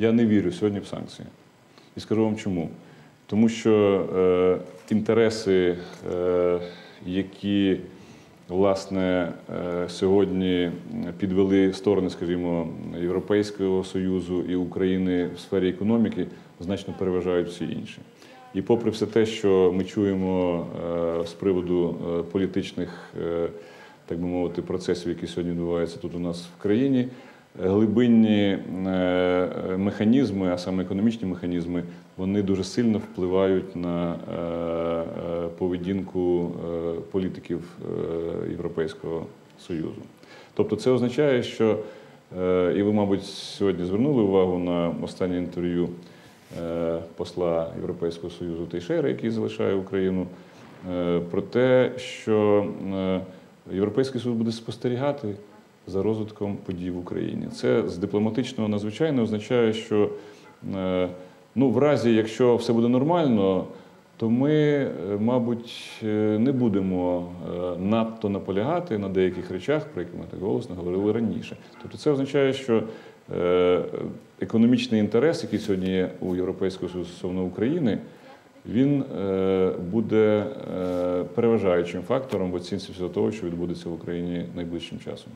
Я не вірю сьогодні в санкції. І скажу вам чому. Тому що е, інтереси, е, які власне е, сьогодні підвели сторони, скажімо, Європейського Союзу і України в сфері економіки, значно переважають всі інші. І попри все те, що ми чуємо е, з приводу е, політичних, е, так би мовити, процесів, які сьогодні відбуваються тут у нас в країні, глибинні е, механізми, а саме економічні механізми, вони дуже сильно впливають на е, е, поведінку е, політиків Європейського Союзу. Тобто це означає, що і ви, мабуть, сьогодні звернули увагу на останнє інтерв'ю посла Європейського Союзу Тейшера, який залишає Україну, про те, що Європейський Союз буде спостерігати за розвитком подій в Україні. Це з дипломатичного надзвичайно означає, що е, ну, в разі, якщо все буде нормально, то ми, е, мабуть, е, не будемо надто наполягати на деяких речах, про які ми так голосно говорили раніше. Тобто це означає, що економічний інтерес, який сьогодні є у Європейського Союзу стосовно України, він буде переважаючим фактором в оцінці всього того, що відбудеться в Україні найближчим часом.